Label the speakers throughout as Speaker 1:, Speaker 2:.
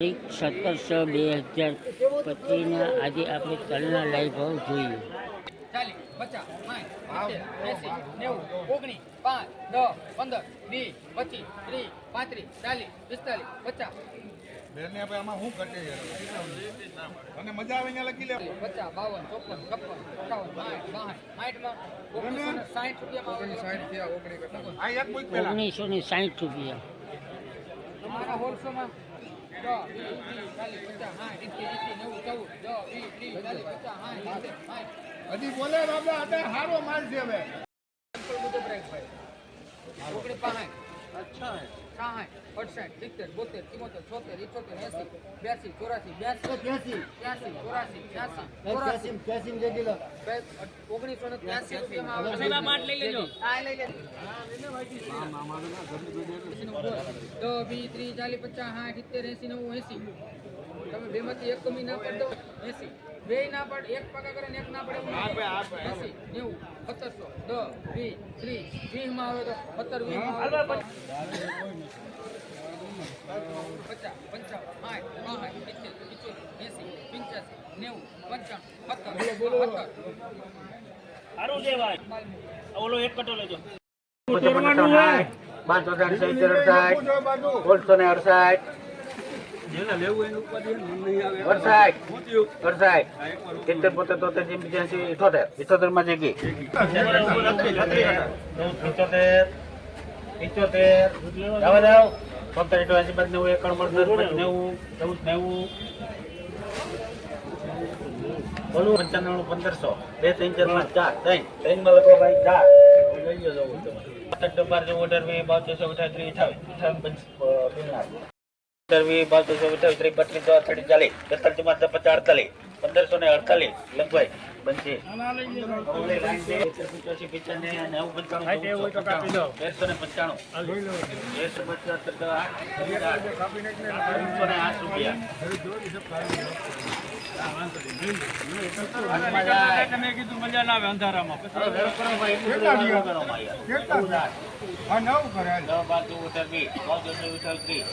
Speaker 1: સત્તરસો બે હજાર પચીસના આજે આપણે તલના લાઈવ ભાવ જોઈએ.
Speaker 2: ઓગણીસ ને સાઠ
Speaker 1: રૂપિયા.
Speaker 3: હજી બોલે બાબા માલ છે હવે
Speaker 2: અડસઠ સિત્તેર બોતેર ચુમ્મોતેર છોતેર ઇઠોતેર એસી બ્યાસી ચોરાસી બ્યાસી ત્યાસી ચોરાસી છ્યાસી ચોરાસી બે- ઓગણીસો ને ત્યાસી રૂપિયામાં હા, લઈ લેજો. દસ, વીસ, ત્રીસ, ચાલીસ, પચાસ, સાઠ, સિત્તેર, એંસી, નેવું, એંસી. તમે બેમાંથી એક કમી ના પાડ દો બે ના પાડ એક પાકા કરે એક ના પડે એવું ના કરો. એંસી. નેવું. સત્તરસો. દસ વીસ ત્રીસ. વીસમાં આવે તો સત્તર વીસમાં આવે તો પચાસ પંચાવન સાઠ બાસઠ સિત્તેર પિચોતેર એંસી પંચ્યાસી નેવું પંચાણું સત્તર સત્તર.
Speaker 1: સારું કહેવાય.
Speaker 2: માલ
Speaker 1: ઓલો એક કટો લેજો.
Speaker 4: પાંચસો અડસાઠ ને અડસાઠ. અડસાઠ અડસાઠ સિત્તેર પોતેર તોતેર જેમ પંચ્યાસી ઇઠોતેર ઇઠોતેરમાં જગી પિચોતેર પિચોતેર જવા જાવ સત્તર ઇઠો એસી બાદ નેવું એકાણું મળશે નેવું ચૌદ નેવું બોલું પંચાણું પંદરસો. બે ત્રણ ચાર પાંચ ચાર. ત્રણ. ત્રણમાં લખો ભાઈ ચાર. બાર જેવું અઢારમી બાવતેરસો અઠાવીસ અઠાવીસ અઠાવીસ અઢારમી બાવતેરસો અઠાવીસ, ત્રીસ, બત્રીસ ચોવીસ ત્રીસ ચાલીસ બેતાલીસ, ચુમ્માલીસ, પચાસ, અડતાલીસ, પંદરસો ને અડતાલીસ, લગભગ. બનશે. તેરસો ને પંચાણું તેરસો પચાસ આઠ રૂપિયા.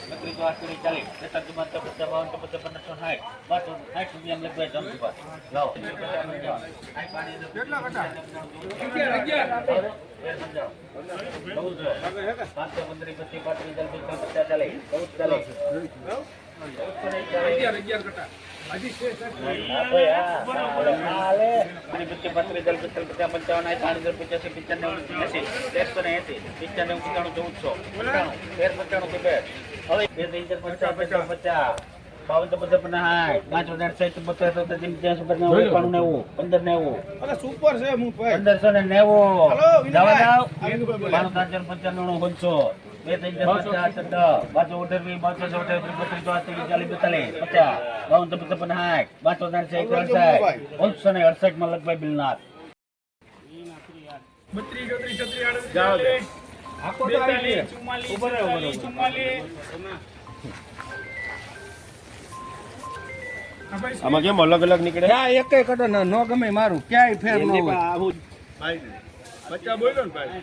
Speaker 4: બત્રીસ ચોવીસ ત્રીસ ચાલીસ તેતાલીસ ચુમ્માલીસ પચાસ બાવન પચાસ
Speaker 3: કટા
Speaker 4: પાંત્રીસ ચાલીસ ચૌદ ચાલીસ હા ભાઈ, હા. બાવન તો પાંચ હજાર, પચાસ, પચાસ, નેવું, એકાણું, નેવું, પંદર, નેવું,
Speaker 3: સુપર છે.
Speaker 4: પંદરસો ને નેવું. ચાર, પંચાણું, પચાસ, બત્રીસ, ચોત્રીસ, ચાલીસ, બેતાલીસ, પચાસ, બાવન, સાઠ, અડસઠ, પાંચસો ને અડસઠમાં બિલનાથ
Speaker 3: આમાં કેમ અલગ અલગ નીકળે? હા એક કટો ન ગમે મારું. ક્યાંય ફેર ન હોય. બચ્ચા બોલ્યો ને ભાઈ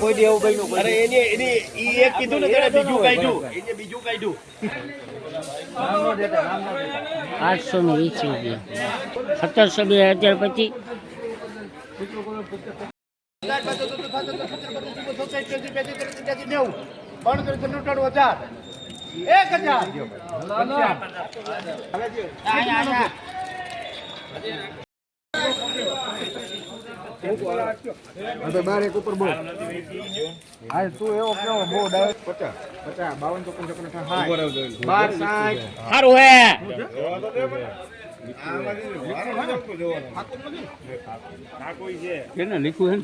Speaker 4: કોઈ દી એવું
Speaker 3: અરે એને એની ઈ એક કીધું ને તેને બીજું કાઢ્યું એને બીજું કાઢ્યું
Speaker 1: આઠસો ને વીસ રૂપિયા સત્તરસો બે હજાર પછી
Speaker 3: એક હજાર બાર એક ઉપર બોલ. હા તું એવો કેવો બહુ ડાયરેક્ટ પચાસ. પચાસ બાવન ચોપન ચોપન સાઠ બાર સાઠ.
Speaker 1: સારું હે.
Speaker 3: કેને લીખું હે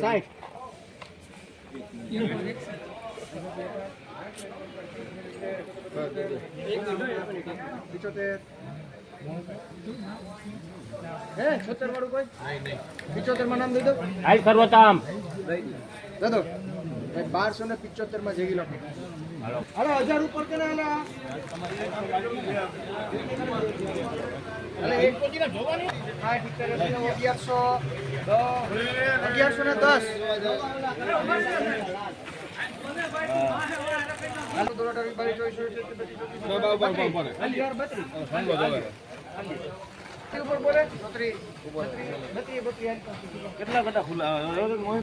Speaker 3: સાઠ. પિચોતેર.
Speaker 1: હાલ સર્વોત્તમ
Speaker 3: દાદો બારસો ને પિચોતેરમાં જેવી લખો અરે હજાર ઉપર કે અગિયારસો
Speaker 5: અગિયારસો ને દસ
Speaker 3: હાલો, દોઢ, અઢાર, બાવીસ,
Speaker 5: કેટલા બધા ખુલ્લા